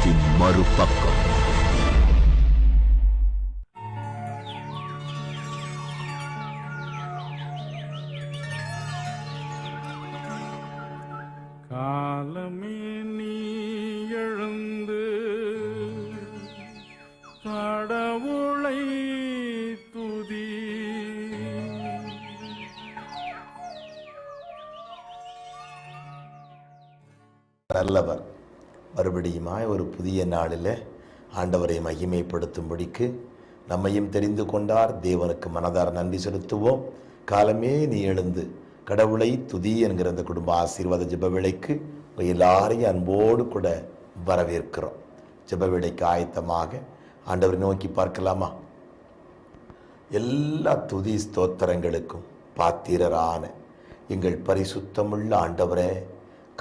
காலத்தின் மறுபக்கம். காலமே நீ எழுந்து கடவுளை துதி. நல்லவர். மறுபடியுமாய் ஒரு புதிய நாளில் ஆண்டவரை மகிமைப்படுத்தும்படிக்கு நம்மையும் தெரிந்து கொண்டார். தேவனுக்கு மனதார நன்றி செலுத்துவோம். காலமே நீ எழுந்து கடவுளை துதி என்கிற அந்த குடும்ப ஆசீர்வாத ஜெபவேளைக்கு எல்லாரையும் அன்போடு கூட வரவேற்கிறோம். ஜெபவேளைக்கு ஆயத்தமாக ஆண்டவரை நோக்கி பார்க்கலாமா? எல்லா துதி ஸ்தோத்திரங்களுக்கும் பாத்திரரான எங்கள் பரிசுத்தமுள்ள ஆண்டவரே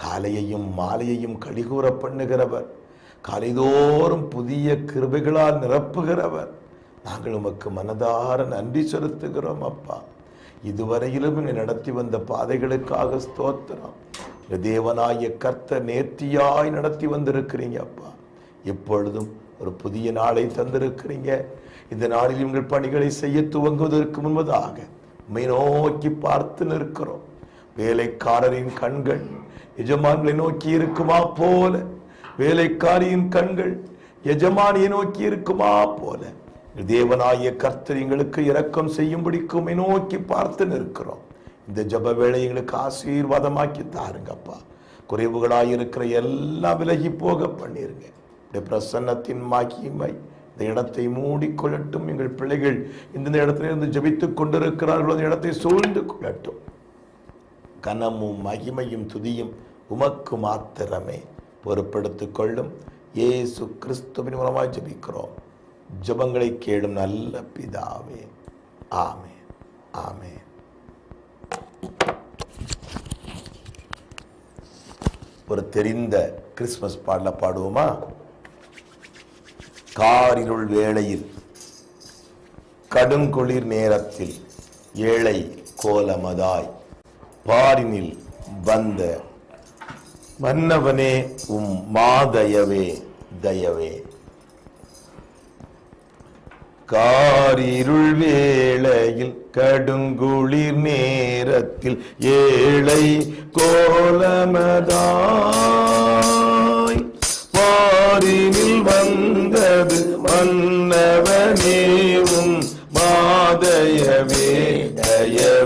காலையையும் மாலையையும் கழிகூற பண்ணுகிறவர். காலைதோறும் புதிய கிருபைகளால் நிரப்புகிறவர். நாங்கள் உமக்கு மனதார நன்றி செலுத்துகிறோம் அப்பா. இதுவரையிலும் எங்களை நடத்தி வந்த பாதைகளுக்காக ஸ்தோத்திரம். தேவனாய கர்த்த நேர்த்தியாய் நடத்தி வந்திருக்கிறீங்க அப்பா. எப்பொழுதும் ஒரு புதிய நாளை தந்திருக்கிறீங்க. இந்த நாளில் உங்கள் பணிகளை செய்ய துவங்குவதற்கு முன்பதாக உண்மை நோக்கி பார்த்து நிற்கிறோம். வேலைக்காரரின் கண்கள் எஜமான்களை நோக்கி இருக்குமா போல. வேலைக்காரியின் கண்கள் எஜமானியை நோக்கி இருக்குமா போல. தேவனாகிய கர்த்தர் எங்களுக்கு இரக்கம் செய்யும்படிக்கு நோக்கி பார்த்து நிற்கிறோம். இந்த ஜப வேலை எங்களுக்கு ஆசீர்வாதமாக்கி தாருங்கப்பா. குறைவுகளாய் இருக்கிற எல்லாம் விலகி போக பண்ணிருங்க. இந்த பிரசன்னத்தின் மகிமை இந்த இடத்தை மூடிக்கொள்ளட்டும். எங்கள் பிள்ளைகள் இந்த இடத்துல இருந்து ஜெபித்துக் கொண்டிருக்கிறார்கள் அந்த இடத்தை சூழ்ந்து கொள்ளட்டும். கனமும் மகிமையும் துதியும் உமக்கு மாத்திரமே பொறுப்படுத்திக் கொள்ளும். ஏசு கிறிஸ்துவின் மூலமாக ஜபிக்கிறோம். ஜபங்களை கேளும் நல்ல பிதாவே. ஆமே ஆமே ஒரு தெரிந்த கிறிஸ்மஸ் பாடல பாடுவோமா? காரிருள் வேளையில் கடுங்குளிர் நேரத்தில் ஏழை கோலமதாய் பாரினில் வந்த மன்னவனே உம் மாதயவே தயவே. காரிருள் வேளையில் கடுங்குளிர் நேரத்தில் ஏழை கோலமதாய். பாரினில் வந்தது மன்னவனேவும் மாதயவே தயவே.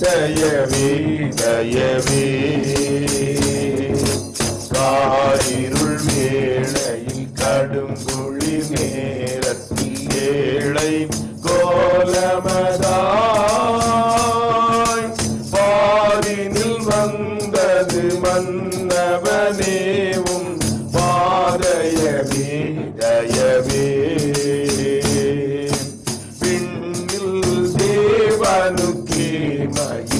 மாதயவே தயவே தேவனுக்கே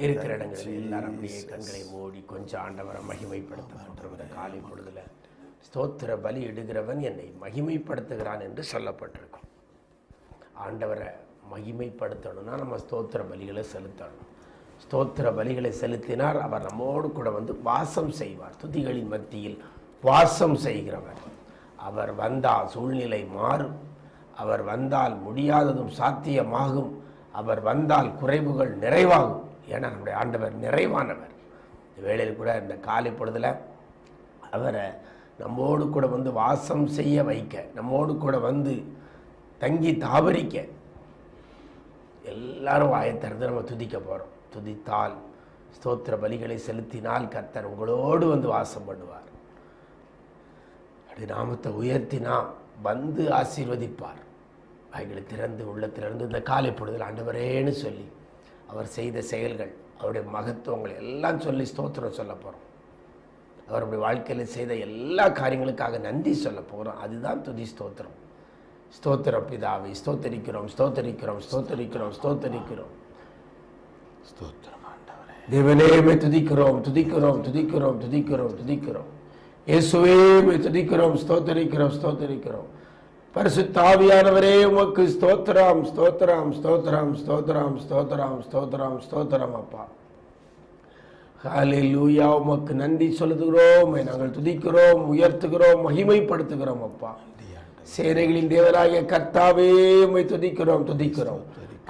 இருக்கிற இடங்களில் எல்லாரும் அப்படியே கண்களை மூடி கொஞ்சம் ஆண்டவரை மகிமைப்படுத்த காலை பொழுதுல ஸ்தோத்திர பலி இடுகிறவன் என்னை மகிமைப்படுத்துகிறான் என்று சொல்லப்பட்டிருக்கும். ஆண்டவரை மகிமைப்படுத்தணும்னா நம்ம ஸ்தோத்திர பலிகளை செலுத்தணும். ஸ்தோத்திர பலிகளை செலுத்தினார் அவர் நம்மோடு கூட வந்து வாசம் செய்வார். துதிகளின் மத்தியில் வாசம் செய்கிறவர். அவர் வந்தால் சூழ்நிலை மாறும். அவர் வந்தால் முடியாததும் சாத்தியமாகும். அவர் வந்தால் குறைவுகள் நிறைவாகும். ஏன்னா நம்முடைய ஆண்டவர் நிறைவானவர். இந்த வேளையில் கூட இந்த காலை பொழுதில் அவரை நம்மோடு கூட வந்து வாசம் செய்ய வைக்க நம்மோடு கூட வந்து தங்கி தாவரிக்க எல்லாரும் வாயை திறந்து நம்ம துதிக்க போகிறோம் துதித்தால் ஸ்தோத்திர பலிகளை செலுத்தினால் கர்த்தர் உங்களோடு வந்து வாசம் பண்ணுவார். அப்படி நாமத்தை உயர்த்தினா வந்து ஆசீர்வதிப்பார். வாய்களை திறந்து உள்ளத்திலிருந்து இந்த காலை பொழுதில் ஆண்டவரேன்னு சொல்லி அவர் செய்த செயல்கள் அவருடைய மகத்துவங்கள் எல்லாம் சொல்லி ஸ்தோத்திரம் சொல்ல போகிறோம் அவருடைய வாழ்க்கையில் செய்த எல்லா காரியங்களுக்காக நன்றி சொல்ல போகிறோம் அதுதான் துதி ஸ்தோத்திரம். ஸ்தோத்திரம் பிதாவை ஸ்தோத்தரிக்கிறோம் ஸ்தோத்தரிக்கிறோம் ஸ்தோத்தரிக்கிறோம் ஸ்தோத்தரிக்கிறோம். ஸ்தோத்திரம் ஆண்டவரே. தேவனே மே துதிக்கிறோம் துதிக்கிறோம் துதிக்கிறோம் துதிக்கிறோம் துதிக்கிறோம். இயேசுவே துதிக்கிறோம் ஸ்தோத்தரிக்கிறோம் ஸ்தோத்தரிக்கிறோம். பரிசுத்தாவியானவரே உமக்கு ஸ்தோத்திரம் ஸ்தோத்திரம் ஸ்தோத்திரம் ஸ்தோத்திரம் ஸ்தோத்திரம் ஸ்தோத்திரம் ஸ்தோத்திரம் அப்பா. ஹalleluya உமக்கு நன்றி சொல்லுகிறோம் நாங்கள் துதிக்கிறோம் உயர்த்துகிறோம் மகிமைப்படுத்துகிறோம் அப்பா. சேனைகளின் தேவராகிய கர்த்தாவே உமை துதிக்கிறோம் துதிக்கிறோம்.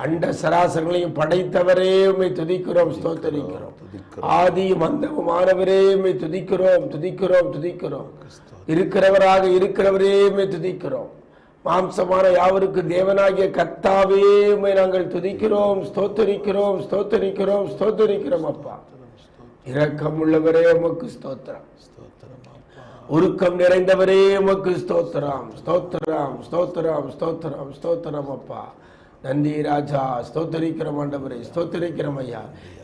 அண்ட சராசரங்களையும் படைத்தவரே உம்மை துதிக்கிறோம் ஸ்தோத்தரிக்கிறோம். ஆதியும் அந்தமுமானவரே உம்மை துதிக்கிறோம் துதிக்கிறோம் துதிக்கிறோம். இருக்கிறவராக இருக்கிறவரே உம்மை துதிக்கிறோம். மாம்சமான யாவருக்கு தேவனாகிய கர்த்தாவே உண்மை நாங்கள் துதிக்கிறோம் ஸ்தோத்தரிக்கிறோம் ஸ்தோத்தரிக்கிறோம் ஸ்தோத்தரிக்கிறோம் அப்பா. இரக்கம் உள்ளவரே உமக்கு ஸ்தோத்திரம். உருக்கம் நிறைந்தவரே உமக்கு ஸ்தோத்திரம். ஸ்தோத்திரம் ஸ்தோத்திரம் ஸ்தோத்திரம் ஸ்தோத்திரம் அப்பா. நன்றி ராஜா. ஸ்தோத்தரிக்கிறோம் ஆண்டவரே ஸ்தோத்தரிக்கிறோம் ஐயா.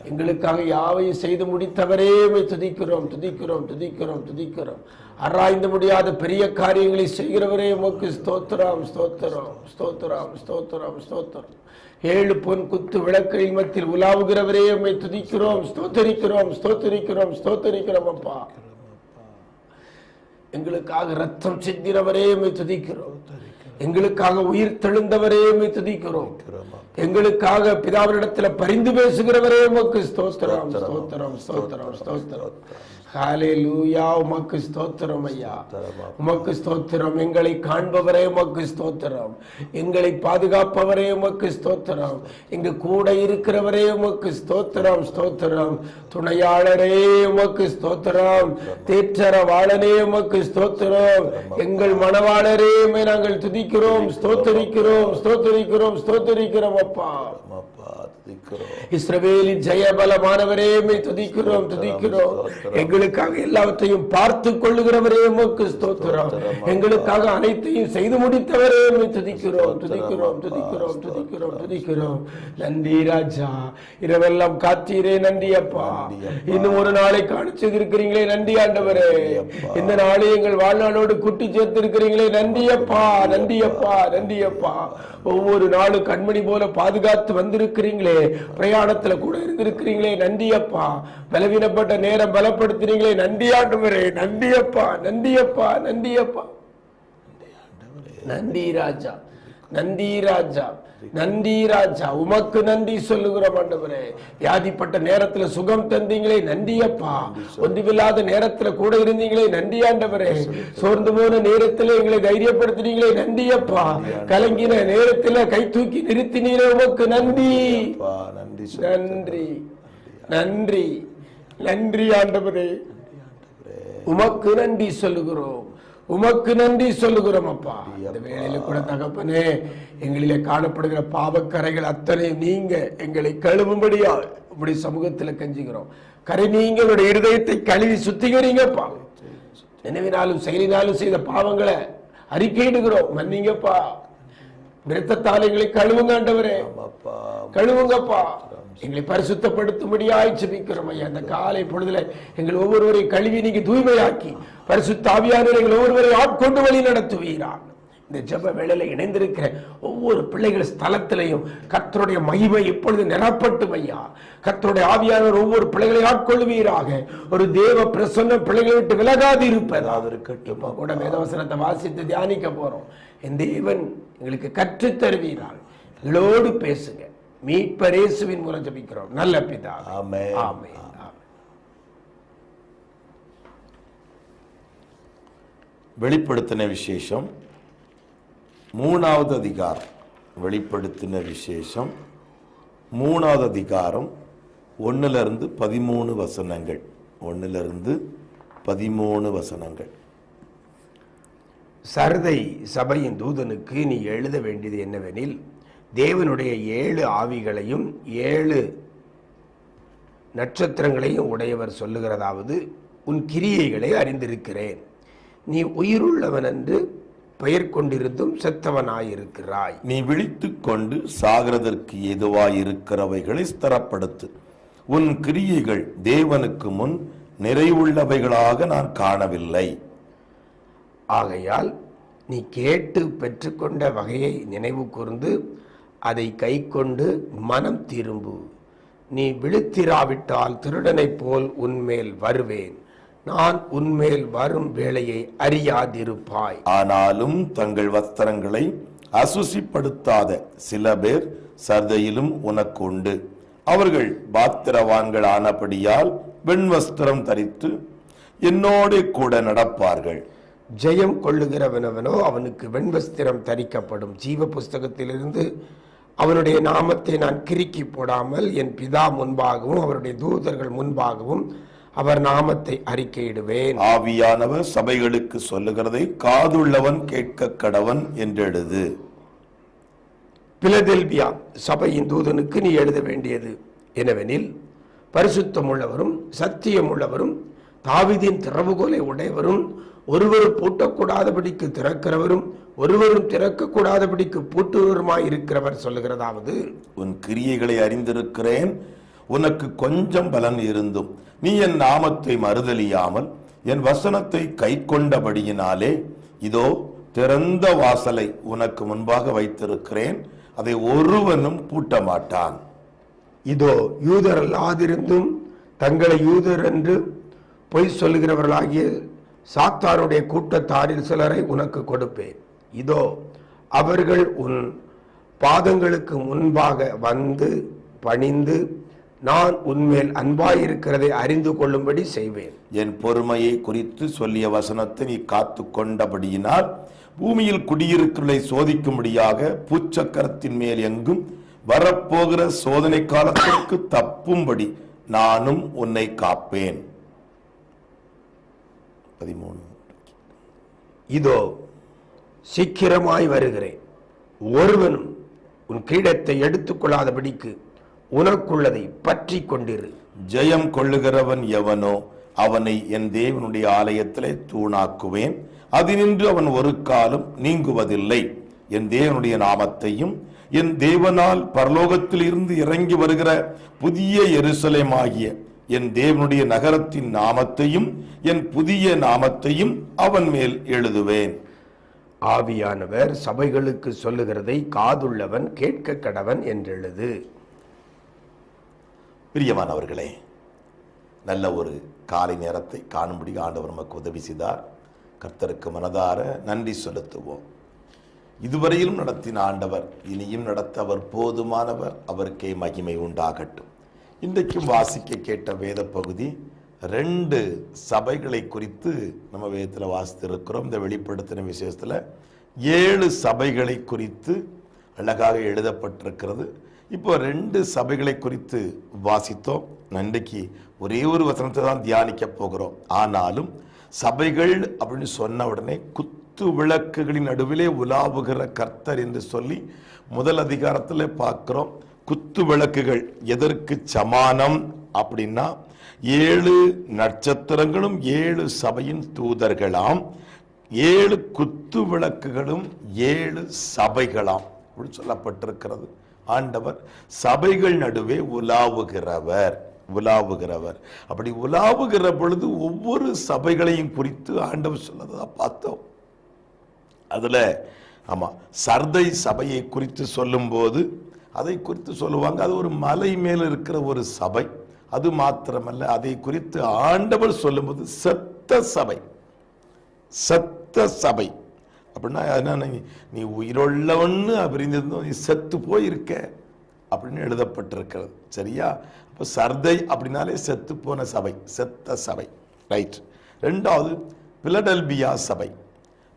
எங்களுக்காக யாவையும் செய்து முடித்தவரே துதிக்கிறோம் துதிக்கிறோம் துதிக்கிறோம் துதிக்கிறோம். ஆராய்ந்து முடியாத பெரிய காரியங்களை செய்கிறவரே உமக்கு ஸ்தோத்திரம் ஸ்தோத்திரம் ஸ்தோத்திரம் ஸ்தோத்திரம் ஸ்தோத்திரம். ஏழு பொன் குத்து விளக்கின் மத்தியில் உலாவுகிறவரே உண்மை துதிக்கிறோம் ஸ்தோத்தரிக்கிறோம் ஸ்தோத்தரிக்கிறோம் ஸ்தோத்தரிக்கிறோம் அப்பா. எங்களுக்காக ரத்தம் சிந்தினவரே உண்மை துதிக்கிறோம். எங்களுக்காக உயிர் தெழுந்தவரே துதிக்கிறோம். எங்களுக்காக பிதாவினிடத்துல பரிந்து பேசுகிறவரே உமக்கு ஸ்தோத்திரம் ஸ்தோத்திரம் ஸ்தோத்திரம் ஸ்தோத்திரம். ஹalleluya உமக்கு ஸ்தோத்திரம் ஐயா. உமக்கு ஸ்தோத்திரம். எங்களை காண்பவரே உமக்கு ஸ்தோத்திரம். எங்களை பாதுகாப்பவரே உமக்கு ஸ்தோத்திரம். எங்க கூட இருக்கிறவரே உமக்கு ஸ்தோத்திரம் ஸ்தோத்திரம். துணையாளரே உமக்கு ஸ்தோத்திரம். தேற்றரவாளனே உமக்கு ஸ்தோத்திரம். எங்கள் மணவாளரே உம்மை நாங்கள் துதிக்கிறோம் ஸ்தோத்தரிக்கிறோம் ஸ்தோத்தரிக்கிறோம் ஸ்தோத்தரிக்கிறோம் அப்பா. இஸ்ரவேலின் ஜெயபலமானவரே உம்மை துதிக்கிறோம் துதிக்கிறோம். எங்களுக்காக எல்லாவற்றையும் பார்த்து கொள்ளுகிறவரே உமக்கு ஸ்தோத்திரம். எங்களுக்காக அனைத்தையும் செய்து முடித்தவரே துதிக்கிறோம் துதிக்கிறோம் துதிக்கிறோம் துதிக்கிறோம் துதிக்கிறோம். நன்றி ராஜா. இரவெல்லாம் காத்தீரே நன்றி அப்பா. இன்னும் ஒரு நாளை காணிச்சு இருக்கிறீங்களே நன்றி ஆண்டவரே. இந்த நாளை எங்கள் வாழ்நாளோடு குட்டி சேர்த்து இருக்கிறீங்களே நன்றி அப்பா. நன்றி அப்பா நன்றி அப்பா. ஒவ்வொரு நாளும் கண்மணி போல பாதுகாத்து வந்திருக்கிறீங்களே பிரயாணத்துல கூட இருந்திருக்கிறீங்களே நந்தியப்பா பலவீனப்பட்ட நேரம் பலப்படுத்துறீங்களே நன்றி ஆண்டவரே நந்தியப்பா அப்பா நந்தி நன்றி ராஜா. நன்றி ராஜா நன்றி ராஜா உமக்கு நன்றி சொல்லுகிறோம் ஆண்டவரே. வியாதிப்பட்ட நேரத்துல சுகம் தந்தீங்களே நன்றி அப்பா ஒன்றுமில்லாத நேரத்துல கூட இருந்தீங்களே நன்றி ஆண்டவரே. சோர்ந்து போன நேரத்துல எங்களை தைரியப்படுத்தினீங்களே நன்றி அப்பா கலங்கின நேரத்துல கை தூக்கி நிறுத்தினீரே உமக்கு நன்றி நன்றி. நன்றி நன்றி ஆண்டவரே. உமக்கு நன்றி சொல்லுகிறோம். உமக்கு நன்றி சொல்லுகிறோம் அப்பா. இந்த வேளையில கூட தகப்பனே எங்களிலே காணப்படுகிற பாவக்கரைகள் அத்தனை நீங்க எங்களை கழுவும்படியா உங்களுடைய சமூகத்துல கஞ்சுகிறோம். கரை நீங்க உங்களுடைய இருதயத்தை கழுவி சுத்திகரிங்கப்பா. நினைவினாலும் செயலினாலும் செய்த பாவங்களை அறிக்கையிடுகிறோம். மன்னிங்கப்பா. இரத்தத்தால் எங்களை கழுவுங்க ஆண்டவரே. கழுவுங்கப்பா. எங்களை பரிசுத்தப்படுத்தும்படியாய் ஜெபிக்கிறோம் ஐயா. அந்த காலை பொழுதுல எங்கள் ஒவ்வொருவரை கழுவி நீங்க தூய்மையாக்கி பரிசுத்த ஆவியானவர் எங்கள் ஒவ்வொருவரையும் ஆட்கொண்டு வழி நடத்துவீரா இந்த ஜப வேளையில இணைந்திருக்கிற ஒவ்வொரு பிள்ளைகள் ஸ்தலத்திலையும் கத்தருடைய மகிமை இப்பொழுது நிரப்பட்டு ஐயா. கத்தருடைய ஆவியானவர் ஒவ்வொரு பிள்ளைகளை ஆட்கொள்வீராக. ஒரு தேவ பிரசன்ன பிள்ளைகளை விட்டு விலகாது இருப்பதாவது இருக்கட்டும். இப்ப கூட வேதவசனத்தை வாசித்து தியானிக்க போறோம். என் தேவன் எங்களுக்கு கற்றுத் தருவீரால் எங்களோடு பேசுங்க. மீட்பர் இயேசுவின் மூலம் ஜெபிக்கிறோம். நல்ல பிதா. ஆமென். ஆமென். வெளிப்படுத்தின விசேஷம். மூணாவது அதிகாரம். வெளிப்படுத்தின விசேஷம். மூணாவது அதிகாரம். ஒன்றிலிருந்து பதிமூணு வசனங்கள். ஒன்றிலிருந்து பதிமூணு வசனங்கள். சரதை சபையின் தூதனுக்கு நீ எழுத வேண்டியது என்னவெனில் தேவனுடைய ஏழு ஆவிகளையும் ஏழு நட்சத்திரங்களையும் உடையவர் சொல்லுகிறதாவது உன் கிரியைகளை அறிந்திருக்கிறேன். நீ உயிருள்ளவன் என்று பெயர் கொண்டிருந்தும் செத்தவனாயிருக்கிறாய். நீ விழித்துக் கொண்டு சாகிறதற்கு ஏதுவாயிருக்கிறவைகளை ஸ்திரப்படுத்து. உன் கிரியைகள் தேவனுக்கு முன் நிறைவுள்ளவைகளாக நான் காணவில்லை. ஆகையால் நீ கேட்டு பெற்றுக்கொண்ட வகையை நினைவு கூர்ந்து அதை கைக்கொண்டு மனம் திரும்பு. நீ விழுத்திராவிட்டால் திருடனைப் போல் உன்மேல் வருவேன். நான் உன்மேல் வரும் வேளையை அறியாதிருப்பாய். ஆனாலும் தங்கள் வஸ்திரங்களை அசுசிப்படுத்தாத சில பேர் சர்தையிலும் உனக்கு உண்டு அவர்கள் பாத்திரவான்கள் ஆனபடியால் வெண்வஸ்திரம் தரித்து என்னோடே கூட நடப்பார்கள். ஜெயம் கொள்ளுகிறவனவனோ அவனுக்கு வெண்வஸ்திரம் தரிக்கப்படும். ஜீவ புஸ்தகத்திலிருந்து அவனுடைய நாமத்தை நான் கிறுக்கி போடாமல் என் பிதா முன்பாகவும் அவருடைய தூதர்கள் முன்பாகவும் அவர் நாமத்தை அறிக்கையிடுவேன். ஆவியானவர் சபைகளுக்கு சொல்லுகிறதை காதுள்ளவன் கேட்க கடவன் என்றெழுது. பிலதெல்பியா சபையின் தூதனுக்கு நீ எழுத வேண்டியது எனவெனில் பரிசுத்தம் உள்ளவரும் சத்தியம் உள்ளவரும் தாவிதின் திறவுகோலை உடையவரும் ஒருவரும் பூட்டக்கூடாதபடிக்கு திறக்கிறவரும் ஒருவரும் திறக்கக்கூடாதபடிக்கு பூட்டுவருமாய் இருக்கிறவர் சொல்லுகிறதாவது உன் கிரியைகளை அறிந்திருக்கிறேன் உனக்கு கொஞ்சம் பலன் இருந்தும். நீ என் நாமத்தை மறுதலியாமல் என் வசனத்தை கைக்கொண்டபடியினாலே இதோ திறந்த வாசலை உனக்கு முன்பாக வைத்திருக்கிறேன் அதை ஒருவனும் பூட்ட மாட்டான் இதோ யூதர் அல்லாதிருந்தும் தங்களை யூதர் என்று பொய் சொல்லுகிறவர்களாகிய சாத்தானுடைய கூட்டத்தாரில் சிலரை உனக்கு கொடுப்பேன். இதோ அவர்கள் உன் பாதங்களுக்கு முன்பாக வந்து பணிந்து நான் உன்மேல் அன்பாயிருக்கிறதை அறிந்து கொள்ளும்படி செய்வேன். என் பொறுமையை குறித்து சொல்லிய வசனத்தை நீ காத்து கொண்டபடியினால் பூமியில் குடியிருக்கிறதை சோதிக்கும்படியாக பூச்சக்கரத்தின் மேல் எங்கும் வரப்போகிற சோதனை காலத்திற்கு தப்பும்படி நானும் உன்னை காப்பேன். பதிமூணு. இதோ சீக்கிரமாய் வருகிறேன். ஒருவனும் உன் கிரீடத்தை எடுத்துக்கொள்ளாதபடிக்கு உனக்குள்ளதை பற்றி கொண்டிரு. ஜெயம் கொள்ளுகிறவன் எவனோ அவனை என் தேவனுடைய ஆலயத்திலே தூணாக்குவேன். அதினின்று அவன் ஒரு காலம் நீங்குவதில்லை. என் தேவனுடைய நாமத்தையும் என் தேவனால் பரலோகத்தில் இருந்து இறங்கி வருகிற புதிய எருசலேமாகிய என் தேவனுடைய நகரத்தின் நாமத்தையும் என் புதிய நாமத்தையும் அவன் மேல் எழுதுவேன். ஆவியானவர் சபைகளுக்கு சொல்லுகிறதை காதுள்ளவன் கேட்க கடவன் என்றெழுது. பிரியமானவர்களே நல்ல ஒரு காலை நேரத்தை காணும்படி ஆண்டவர் நமக்கு உதவி செய்தார். கர்த்தருக்கு மனதார நன்றி செலுத்துவோம். இதுவரையிலும் நடத்தின ஆண்டவர் இனியும் நடத்த அவர் போதுமானவர் அவருக்கே மகிமை உண்டாகட்டும். இன்றைக்கும் வாசிக்க கேட்ட வேத பகுதி ரெண்டு சபைகளை குறித்து நம்ம வேதத்தில் வாசித்திருக்கிறோம். இந்த வெளிப்படுத்தின விசேஷத்தில் ஏழு சபைகளை குறித்து அழகாக எழுதப்பட்டிருக்கிறது. இப்போ ரெண்டு சபைகளை குறித்து வாசித்தோம். நன்றிக்கு ஒரே ஒரு வசனத்தை தான் தியானிக்க போகிறோம். ஆனாலும் சபைகள் அப்படின்னு சொன்ன உடனே குத்து விளக்குகளின் நடுவிலே உலாவுகிற கர்த்தர் என்று சொல்லி முதல் அதிகாரத்தில் பார்க்குறோம். குத்து விளக்குகள் எதற்கு சமானம் அப்படின்னா ஏழு நட்சத்திரங்களும் ஏழு சபையின் தூதர்களாம். ஏழு குத்து விளக்குகளும் ஏழு சபைகளாம். அப்படின்னு சொல்லப்பட்டிருக்கிறது. ஆண்டவர் சபைகள் நடுவே உலாவுகிறவர் உலாவுகிறவர். அப்படி உலாவுகிற பொழுது ஒவ்வொரு சபைகளையும் குறித்து ஆண்டவர் சொன்னதை பார்த்தோம். அதுல ஆமா சர்தை சபையை குறித்து சொல்லும்போது அதை குறித்து சொல்லுவாங்க. அது ஒரு மலை மேல் இருக்கிற ஒரு சபை. அது மாத்திரமல்ல அதை குறித்து ஆண்டவர் சொல்லும்போது செத்த சபை செத்த சபை. அப்படின்னா என்ன நீ நீ உயிருள்ளவன்னு பிரிந்திருந்தோம் நீ செத்து போயிருக்க அப்படின்னு எழுதப்பட்டிருக்கிறது. சரியா? இப்போ சர்தை அப்படின்னாலே செத்து போன சபை செத்த சபை. ரைட் ரெண்டாவது பிலடல்பியா சபை.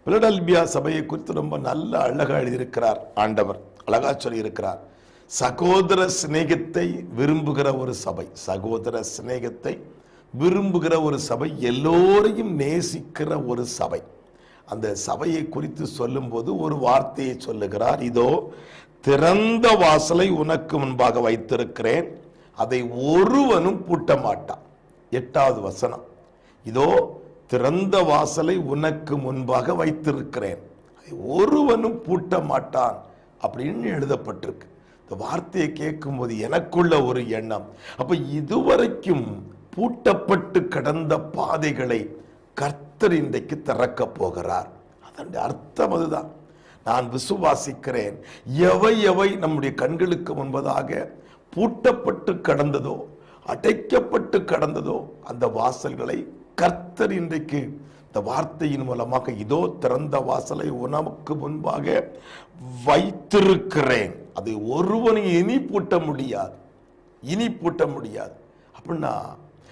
பிலடல்பியா சபையை குறித்து ரொம்ப நல்ல அழகாக எழுதியிருக்கிறார் ஆண்டவர். அழகாக சொல்லியிருக்கிறார். சகோதர சிநேகத்தை விரும்புகிற ஒரு சபை சகோதர சிநேகத்தை விரும்புகிற ஒரு சபை எல்லோரையும் நேசிக்கிற ஒரு சபை. அந்த சபையை குறித்து சொல்லும்போது ஒரு வார்த்தையை சொல்லுகிறார். இதோ திறந்த வாசலை உனக்கு முன்பாக வைத்திருக்கிறேன். அதை ஒருவனும் பூட்ட மாட்டான் எட்டாவது வசனம். இதோ திறந்த வாசலை உனக்கு முன்பாக வைத்திருக்கிறேன். அதை ஒருவனும் பூட்ட மாட்டான் அப்படின்னு எழுதப்பட்டிருக்கு. இந்த வார்த்தையை கேட்கும்போது எனக்குள்ள ஒரு எண்ணம். அப்ப இதுவரைக்கும் பூட்டப்பட்டு கடந்த பாதைகளை கர்த்தர் இன்றைக்கு திறக்க போகிறார். அதனுடைய அர்த்தம் அதுதான். நான் விசுவாசிக்கிறேன். எவை எவை நம்முடைய கண்களுக்கு முன்பதாக பூட்டப்பட்டு கடந்ததோ அடைக்கப்பட்டு கடந்ததோ அந்த வாசல்களை கர்த்தர் இன்றைக்கு இந்த வார்த்தையின் மூலமாக இதோ திறந்த வாசலை உனக்கு முன்பாக வைத்திருக்கிறேன். அதை ஒருவனை இனி பூட்ட முடியாது. இனி பூட்ட முடியாது. அப்படின்னா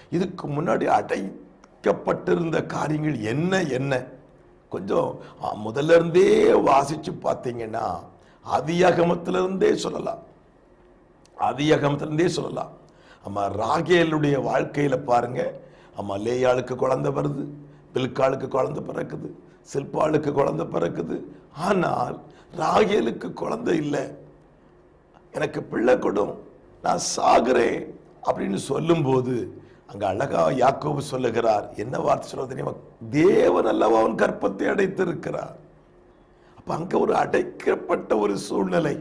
இதுக்கு முன்னாடி அடைக்கப்பட்டிருந்த காரியங்கள் என்ன என்ன? கொஞ்சம் முதல்ல இருந்தே வாசிச்சு பார்த்தீங்கன்னா அதியகமத்திலிருந்தே சொல்லலாம். அதியகமத்திலிருந்தே சொல்லலாம். அம்மா ராகேலுடைய வாழ்க்கையில பாருங்க. அம்மா லேயாளுக்கு குழந்தை வருது பில்காளுக்கு குழந்தை பிறக்குது சில்பாளுக்கு குழந்தை பிறக்குது. ஆனால் ராகேலுக்கு குழந்தை இல்லை. எனக்கு பிள்ளை கொடும் நான் சாகுறேன் அப்படின்னு சொல்லும்போது அங்கே அழகா யாக்கோபு சொல்லுகிறார் என்ன வார்த்தை சொல்ல தெரியுமா? தேவன் அல்லவா அவன் கற்பத்தை அடைத்திருக்கிறார். அப்போ அங்கே ஒரு அடைக்கப்பட்ட ஒரு சூழ்நிலை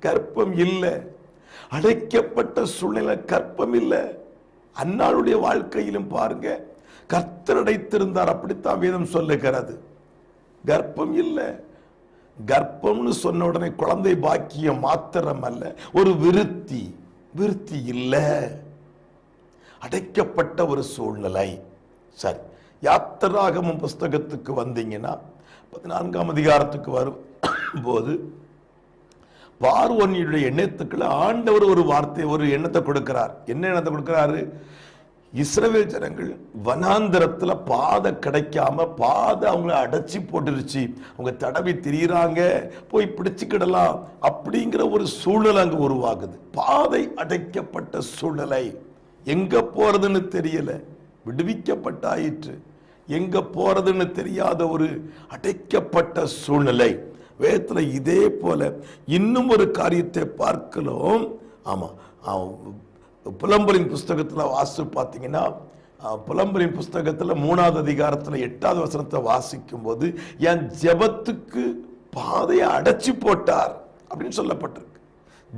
கற்பம் இல்லை. அடைக்கப்பட்ட சூழ்நிலை கற்பம் இல்லை. அன்னாளுடைய வாழ்க்கையிலும் பாருங்க கர்த்தர் அடைத்திருந்தார் அப்படித்தான் வேதம் சொல்லுகிறது. கர்ப்பம் இல்லை. கர்ப்பம்னு சொன்ன உடனே குழந்தை பாக்கியம் மாத்திரம் அல்ல ஒரு விருத்தி. விருத்தி இல்லை. அடைக்கப்பட்ட ஒரு சூழ்நிலை. சரி யாத்திராகமம் புஸ்தகத்துக்கு வந்தீங்கன்னா பதினான்காம் அதிகாரத்துக்கு வரும் போது பார்வனியுடைய எண்ணத்துக்குள்ள ஆண்டவர் ஒரு வார்த்தை ஒரு எண்ணத்தை கொடுக்கிறார். என்ன எண்ணத்தை கொடுக்கிறாரு? இஸ்ரவேல் ஜனங்கள் வனாந்திரத்தில் பாதை கிடைக்காம பாதை அவங்கள அடைச்சி போட்டுருச்சு. அவங்க தடவி திரியிறாங்க. போய் பிடிச்சிக்கிடலாம். அப்படிங்கிற ஒரு சூழ்நிலை அங்கே உருவாகுது. பாதை அடைக்கப்பட்ட சூழ்நிலை. எங்கே போகிறதுன்னு தெரியல. விடுவிக்கப்பட்டாயிற்று. எங்கே போகிறதுன்னு தெரியாத ஒரு அடைக்கப்பட்ட சூழ்நிலை. வேதத்தில் இதே போல இன்னும் ஒரு காரியத்தை பார்க்கலாம் ஆமாம் புலம்பலின் புஸ்தகத்தில் வாசித்து பார்த்தீங்கன்னா புலம்பலின் புஸ்தகத்தில் மூணாவது அதிகாரத்தில் எட்டாவது வசனத்தை வாசிக்கும் போது என் ஜெபத்துக்கு பாதையை அடைச்சி போட்டார் அப்படின்னு சொல்லப்பட்டிருக்கு.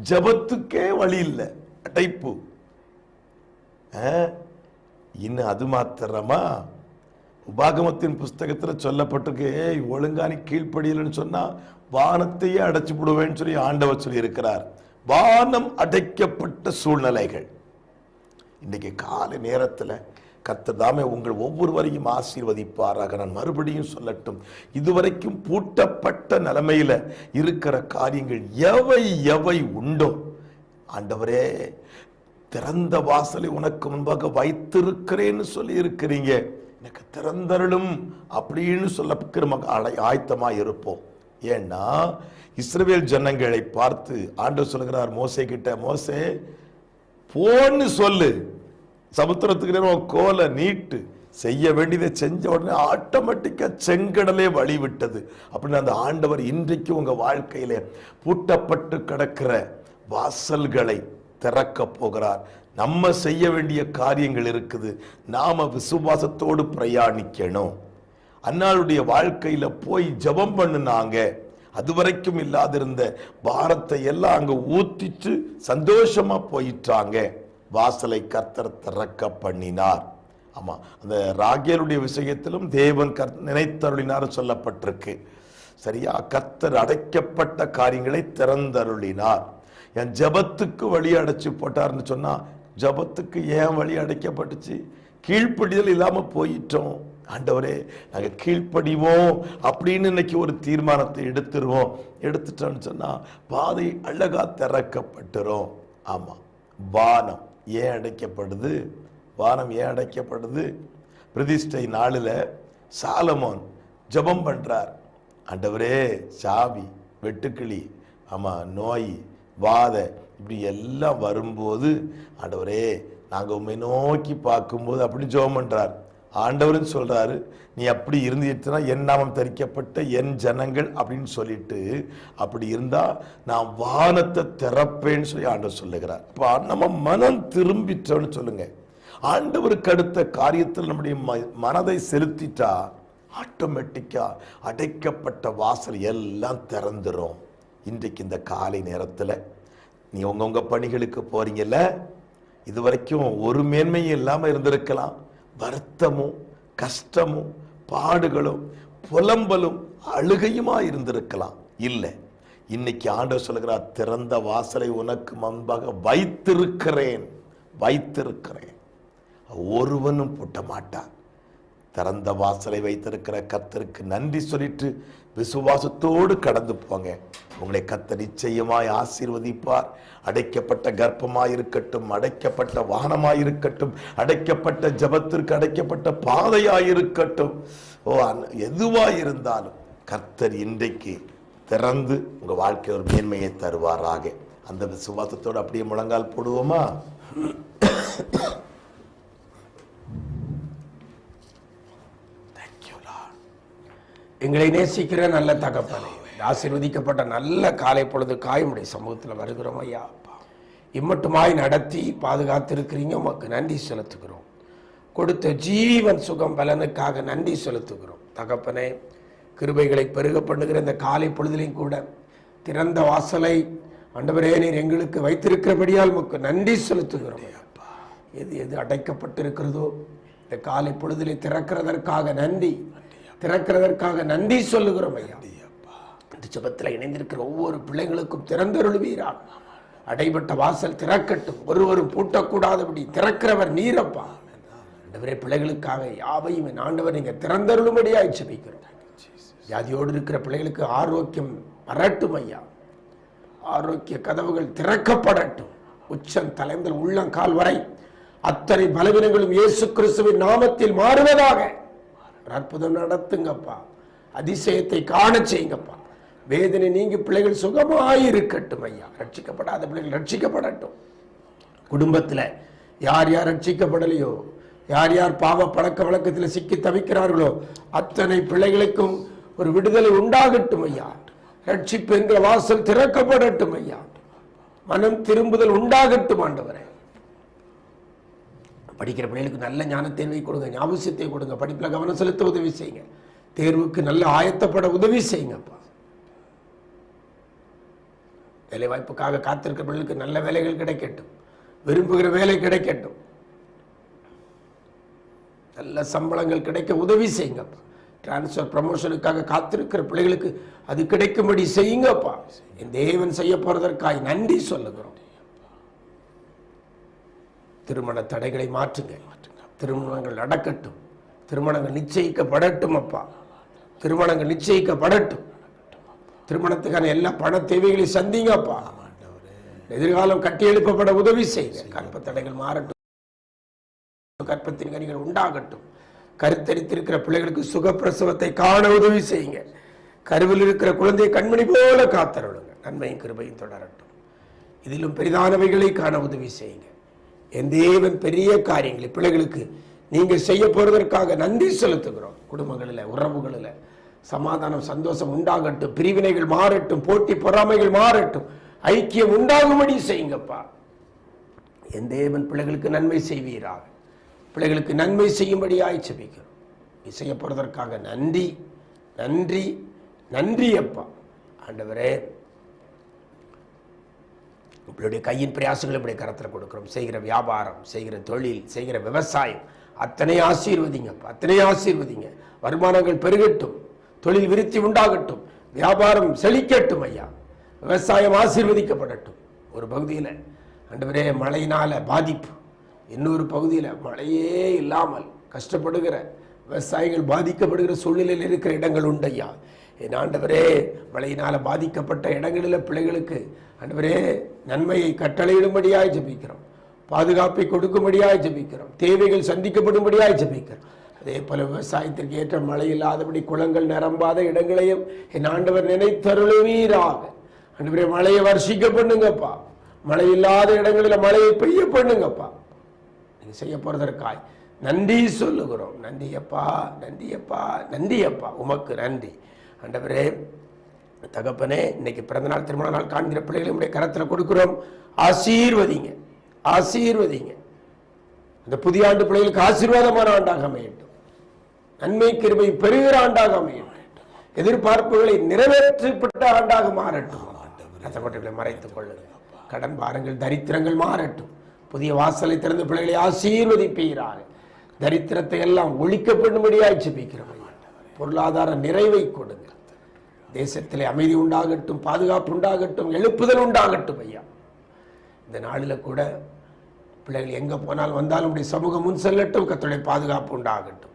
ஜெபத்துக்கே வழி இல்லை அடைப்பு. ஆ? இன்னும் அது மாத்திரமா? உபாகமத்தின் புஸ்தகத்தில் சொல்லப்பட்டிருக்கு ஏய் ஒழுங்கானி நீ கீழ்ப்படியலன்னு வானத்தையே அடைச்சி விடுவேன்னு சொல்லி ஆண்டவர் சொல்லி இருக்கிறார் வானம் அடைக்கப்பட்ட சூழ்நிலைகள். இன்னைக்கு காலை நேரத்தில் கத்ததாமே உங்கள் ஒவ்வொருவரையும் ஆசீர்வதிப்பாராக. நான் மறுபடியும் சொல்லட்டும் இதுவரைக்கும் பூட்டப்பட்ட நிலைமையில் இருக்கிற காரியங்கள் எவை எவை உண்டோ? ஆண்டவரே திறந்த வாசலை உனக்கு முன்பாக வைத்திருக்கிறேன்னு சொல்லி இருக்கிறீங்க எனக்கு திறந்தருளும் அப்படின்னு சொல்ல ஆயத்தமாக இருப்போம். ஏன்னா இஸ்ரவேல் ஜனங்களை பார்த்து ஆண்டு சொல்கிறார் மோசே கிட்ட மோசே போன்னு சொல்லு. சமுத்திரத்துக்கு நேரம் கோலை நீட்டு. செய்ய வேண்டியதை செஞ்ச உடனே ஆட்டோமேட்டிக்காக செங்கடலே வழி விட்டது அப்படின்னு அந்த ஆண்டவர் இன்றைக்கு உங்கள் வாழ்க்கையில் பூட்டப்பட்டு கிடக்கிற வாசல்களை திறக்க போகிறார். நம்ம செய்ய வேண்டிய காரியங்கள் இருக்குது. நாம் விசுவாசத்தோடு பிரயாணிக்கணும். அன்னாளுடைய வாழ்க்கையில் போய் ஜெபம் பண்ணுனாங்க. அதுவரைக்கும் இல்லாதிருந்த பாரத்தை எல்லாம் அங்கே ஊத்திட்டு சந்தோஷமாக போயிட்டாங்க. வாசலை கர்த்தர் திறக்க பண்ணினார். ஆமாம் அந்த ராகேலுடைய விஷயத்திலும் தேவன் கர் நினைத்தருளினார் சொல்லப்பட்டிருக்கு. சரியா? கர்த்தர் அடைக்கப்பட்ட காரியங்களை திறந்தருளினார். என் ஜெபத்துக்கு வழி அடைச்சு போட்டார்னு சொன்னால் ஜெபத்துக்கு ஏன் வழி அடைக்கப்பட்டுச்சு? கீழ்ப்படிதல் இல்லாமல் போயிட்டோம். ஆண்டவரே நாங்கள் கீழ்ப்படிவோம் அப்படின்னு இன்னைக்கு ஒரு தீர்மானத்தை எடுத்துருவோம். எடுத்துட்டோம்னு சொன்னால் பாதை அழகா திறக்கப்பட்டுரும். ஆமாம் வானம் ஏன் அடைக்கப்படுது? வானம் ஏன் அடைக்கப்படுது? பிரதிஷ்டை நாளில் சாலமோன் ஜெபம் பண்ணுறார் ஆண்டவரே சாவி வெட்டுக்கிளி ஆமாம் நோய் வாத இப்படி எல்லாம் வரும்போது ஆண்டவரே நாங்கள் உண்மை நோக்கி பார்க்கும்போது அப்படி ஜெபம் பண்ணுறார் ஆண்டவரும் சொல்கிறாரு நீ அப்படி இருந்துச்சுன்னா என் நாமம் தரிக்கப்பட்ட என் ஜனங்கள் அப்படின்னு சொல்லிட்டு அப்படி இருந்தால் நான் வானத்தை திறப்பேன்னு சொல்லி ஆண்டவர் சொல்லுகிறார். இப்போ நம்ம மனம் திரும்பிட்டோன்னு சொல்லுங்க. ஆண்டவருக்கு அடுத்த காரியத்தில் நம்முடைய ம- மனதை செலுத்திட்டா ஆட்டோமேட்டிக்காக அடைக்கப்பட்ட வாசல் எல்லாம் திறந்துடும் இன்றைக்கு இந்த காலை நேரத்தில் நீ உங்கவுங்க பணிகளுக்கு போறீங்கல்ல இது வரைக்கும் ஒரு மேன்மையும் இல்லாமல் இருந்திருக்கலாம். வருத்தமும் கஷ்டமும் பாடுகளும் புலம்பலும் அழுகையுமா இருந்திருக்கலாம் இல்லை இன்னைக்கு ஆண்டவர் சொல்கிறார் திறந்த வாசலை உனக்கு முன்பாக வைத்திருக்கிறேன் வைத்திருக்கிறேன். ஒருவனும் பூட்ட மாட்டான் திறந்த வாசலை வைத்திருக்கிற கத்தருக்கு நன்றி சொல்லிட்டு விசுவாசத்தோடு கடந்து போங்க. உங்களை கத்த நிச்சயமாய் ஆசீர்வதிப்பார். அடைக்கப்பட்ட கர்ப்பமாயிருக்கட்டும் அடைக்கப்பட்ட வாகனமாயிருக்கட்டும் அடைக்கப்பட்ட ஜபத்திற்கு அடைக்கப்பட்ட பாதையாயிருக்கட்டும். ஓ எதுவாக எதுவாய் இருந்தாலும் கர்த்தர் இன்றைக்கு திறந்து உங்க வாழ்க்கை ஒரு மேன்மையை தருவாராக. அந்த விசுவாசத்தோடு அப்படியே முழங்கால் போடுவோமா? எங்களை நேசிக்கிற நல்ல தகப்பனே ஆசீர்வதிக்கப்பட்ட நல்ல காலை பொழுது காயமுடைய சமூகத்தில் வருகிறோம் ஐயா. இம்மட்டுமாய் நடத்தி பாதுகாத்திருக்கிறீங்க உமக்கு நன்றி செலுத்துகிறோம். கொடுத்த ஜீவன் சுகம் பலனுக்காக நன்றி செலுத்துகிறோம். தகப்பனே கிருபைகளை பெருக பண்ணுகிற இந்த காலை பொழுதிலையும் கூட திறந்த வாசலை ஆண்டவரே நீர் எங்களுக்கு வைத்திருக்கிறபடியால் உமக்கு நன்றி செலுத்துகிறோம் எது எது அடைக்கப்பட்டிருக்கிறதோ இந்த காலை பொழுதிலே திறக்கிறதற்காக நன்றி. திறக்கிறதற்காக நன்றி சொல்லுகிறோம் ஐயா. இந்த ஜெபத்தில் இணைந்திருக்கிற ஒவ்வொரு பிள்ளைகளுக்கும் திறந்தருளுவீரா அடைபட்ட வாசல் திறக்கட்டும். ஒருவரும் பூட்டக்கூடாதபடி திறக்கிறவர் நீரப்பா. ஆண்டவரே பிள்ளைகளுக்காக யாவையும் ஆண்டவர் நீங்க திறந்தருளும்படியாய் ஜெபிக்கிறோம். வியாதியோடு இருக்கிற பிள்ளைகளுக்கு ஆரோக்கியம் வரட்டும் ஐயா. ஆரோக்கிய கதவுகள் திறக்கப்படட்டும். உச்சம் தலை முதல் உள்ளங்கால் வரை அத்தனை பலவீனங்களும் இயேசு கிறிஸ்துவின் நாமத்தில் மாறுவதாக. ஒரு அற்புதம் நடத்துங்கப்பா. அதிசயத்தை காண செய்யுங்கப்பா. வேதனை நீங்கி பிள்ளைகள் சுகமாயிருக்கட்டும் ஐயா. ரட்சிக்கப்படாத பிள்ளைகள் ரட்சிக்கப்படட்டும். குடும்பத்தில் யார் யார் ரட்சிக்கப்படலையோ யார் யார் பாவ பழக்க வழக்கத்தில் சிக்கி தவிக்கிறார்களோ அத்தனை பிள்ளைகளுக்கும் ஒரு விடுதலை உண்டாகட்டும் ஐயா. ரட்சிப்பு என்கிற வாசல் திறக்கப்படட்டும் ஐயா. மனம் திரும்புதல் உண்டாகட்டும் ஆண்டவரே. படிக்கிற பிள்ளைகளுக்கு நல்ல ஞானத்தேன்மை கொடுங்க ஞாபகத்தை கொடுங்க படிப்பில் கவனம் செலுத்த உதவி செய்யுங்க. தேர்வுக்கு நல்ல ஆயத்தப்பட உதவி செய்யுங்கப்பா. வேலை வாய்ப்புக்காக காத்திருக்கிற பிள்ளைகளுக்கு நல்ல வேலைகள் கிடைக்கட்டும். விரும்புகிற வேலை கிடைக்கட்டும். நல்ல சம்பளங்கள் கிடைக்க உதவி செய்யுங்கப்பா. டிரான்ஸ்ஃபர் ப்ரமோஷனுக்காக காத்திருக்கிற பிள்ளைகளுக்கு அது கிடைக்கும்படி செய்யுங்கப்பா. என் தேவன் செய்ய போறதற்காய் நன்றி சொல்லுகிறோம். திருமண தடைகளை மாற்றுங்க. திருமணங்கள் நடக்கட்டும். திருமணங்கள் நிச்சயிக்கப்படட்டும் அப்பா. திருமணங்கள் நிச்சயிக்கப்படட்டும். திருமணத்துக்கான எல்லா பண தேவைகளையும் சந்திங்கப்பா எதிர்காலம் கட்டி எழுப்பப்பட உதவி செய்யுங்க. கற்ப தடைகள் மாறட்டும். கற்பத்தின் கனிகள் உண்டாகட்டும். கருத்தரித்திருக்கிற பிள்ளைகளுக்கு சுகப்பிரசவத்தை காண உதவி செய்யுங்க. கருவில் இருக்கிற குழந்தையை கண்மணி போல காத்தருளுங்க. நன்மையும் கிருபையும் தொடரட்டும். இதிலும் பெரிதானவைகளை காண உதவி செய்யுங்க. என் தேவன் பெரிய காரியங்களை பிள்ளைகளுக்கு நீங்கள் செய்ய போறதற்காக நன்றி செலுத்துகிறோம். குடும்பங்களில் உறவுகளில். சமாதானம் சந்தோஷம் உண்டாகட்டும். பிரிவினைகள் மாறட்டும். போட்டி பொறாமைகள் மாறட்டும். ஐக்கியம் உண்டாகும்படி செய்யுங்கப்பா. என் தேவன் பிள்ளைகளுக்கு நன்மை செய்வீராக. பிள்ளைகளுக்கு நன்மை செய்யும்படியாய் செபிக்கிறோம் நீ செய்ய போறதற்காக நன்றி நன்றி நன்றி அப்பா ஆண்டவரே உங்களுடைய கையின் பிரயாசங்களை இப்படி கரத்தில் கொடுக்குறோம். செய்கிற வியாபாரம் செய்கிற தொழில் செய்கிற விவசாயம் அத்தனை ஆசீர்வதிங்க அத்தனை ஆசீர்வதிங்க. வருமானங்கள் பெருகட்டும் தொழில் விருத்தி உண்டாகட்டும் வியாபாரம் செழிக்கட்டும் ஐயா. விவசாயம் ஆசீர்வதிக்கப்படட்டும். ஒரு பகுதியில் அன்றுவரே மழையினால் பாதிப்பு. இன்னொரு பகுதியில் மழையே இல்லாமல் கஷ்டப்படுகிற விவசாயிகள் பாதிக்கப்படுகிற சூழ்நிலையில் இருக்கிற இடங்கள் உண்டு ஐயா. என் ஆண்டவரே மழையினால் பாதிக்கப்பட்ட இடங்களில் பிள்ளைகளுக்கு ஆண்டவரே நன்மையை கட்டளையிடும்படியாய் ஜபிக்கிறோம். பாதுகாப்பை கொடுக்கும்படியாய் ஜபிக்கிறோம். தேவைகள் சந்திக்கப்படும்படியாய் ஜபிக்கிறோம். அதே போல விவசாயத்திற்கு ஏற்ற மழை இல்லாதபடி குளங்கள் நிரம்பாத இடங்களையும் என் ஆண்டவர் நினைத்தருளுவீராக. ஆண்டவரே மழையை வர்ஷிக்க பண்ணுங்கப்பா. மழை இல்லாத இடங்களில் மழையை பெய்ய பண்ணுங்கப்பா. நீங்க செய்ய போறதற்காய் நன்றி சொல்லுகிறோம். நன்றியப்பா நன்றியப்பா நன்றியப்பா. உமக்கு நன்றி. ஆண்டவரே தகப்பனே இன்னைக்கு பிறந்தநாள் திருமண நாள் காண்கிற பிள்ளைகளை உடைய கரத்தில் கொடுக்கிறோம். ஆசீர்வதிங்க ஆசீர்வதிங்க. அந்த புதிய ஆண்டு பிள்ளைகளுக்கு ஆசீர்வாதமான ஆண்டாக அமையட்டும். நன்மை கிருமை பெருகிற ஆண்டாக அமையட்டும். எதிர்பார்ப்புகளை நிறைவேற்றப்பட்ட ஆண்டாக மாறட்டும். கத்தப்பட்டுகளை மறைத்துக் கொள்ளுங்க கடன் பாரங்கள் தரித்திரங்கள் மாறட்டும். புதிய வாசலை திறந்த பிள்ளைகளை ஆசீர்வதிப்பீராக. தரித்திரத்தை எல்லாம் ஒழிக்கப்படும்படியாய் ஜெபிக்கிறோம். பொருளாதார நிறைவை கொடுங்க. தேசத்திலே அமைதி உண்டாகட்டும் பாதுகாப்பு உண்டாகட்டும் எழுப்புதல் உண்டாகட்டும் ஐயா. இந்த நாளில் கூட பிள்ளைகள் எங்க போனால் வந்தாலும் உடைய சமூகம் முன் செல்லட்டும் கத்தோடைய பாதுகாப்பு உண்டாகட்டும்.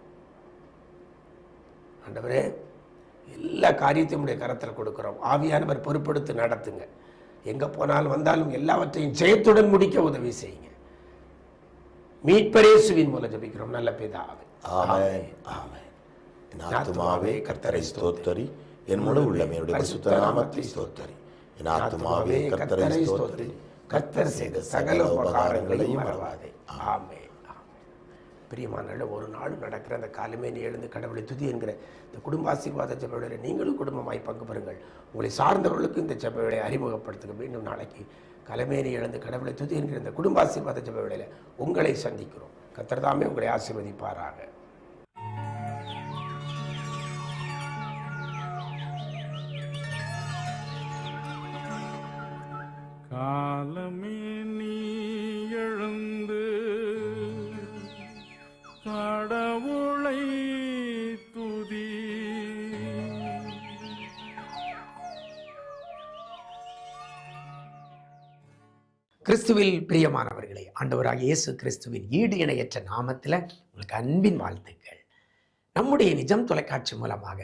ஆண்டவரே எல்லா காரியத்தையும் உடைய கரத்தில் கொடுக்கிறோம். ஆவியானவர் பொறுப்படுத்தி நடத்துங்க. எங்க போனாலும் வந்தாலும் எல்லாவற்றையும் ஜெயத்துடன் முடிக்க உதவி செய்யுங்க. மீட்பரேசுவின் மூலம் ஜெபிக்கிறோம். நல்ல பிதாவே. ஆமென். ஆமென். என் ஆத்துமாவே கர்த்தரை ஸ்தோத்தரி. என் முழு உள்ளமே என்னுடைய பரிசுத்த நாமத்தை ஸ்தோத்தரி. என் ஆத்துமாவே கர்த்தரை ஸ்தோத்தரி. கர்த்தர் செய்த சகல உபகாரங்களையும் மறவாதே. ஆமே பிரியமான ஒரு நாள் நடக்கிற அந்த காலமே நீ எழுந்து கடவுளை துதி என்கிற இந்த குடும்ப ஆசீர்வாத ஜெபவேளையில் நீங்களும் குடும்பமாய் பங்கு பெறுங்கள். உங்களை சார்ந்தவர்களுக்கு இந்த ஜெபவேளை அறிமுகப்படுத்துங்க. மீண்டும் நாளைக்கு கலைமேனி எழுந்து கடவுளை துதி என்கிற இந்த குடும்ப ஆசீர்வாத ஜெபவேளையில் உங்களை சந்திக்கிறோம். கர்த்தர் தாமே உங்களை ஆசீர்வதிப்பாராக. காலமே நீ எழுந்து கடவுளை துதி. கிறிஸ்துவில் பிரியமானவர்களே ஆண்டவராக இயேசு கிறிஸ்துவின் ஈடு இணையற்ற நாமத்தில் உங்களுக்கு அன்பின் வாழ்த்துக்கள். நம்முடைய நிஜம் தொலைக்காட்சி மூலமாக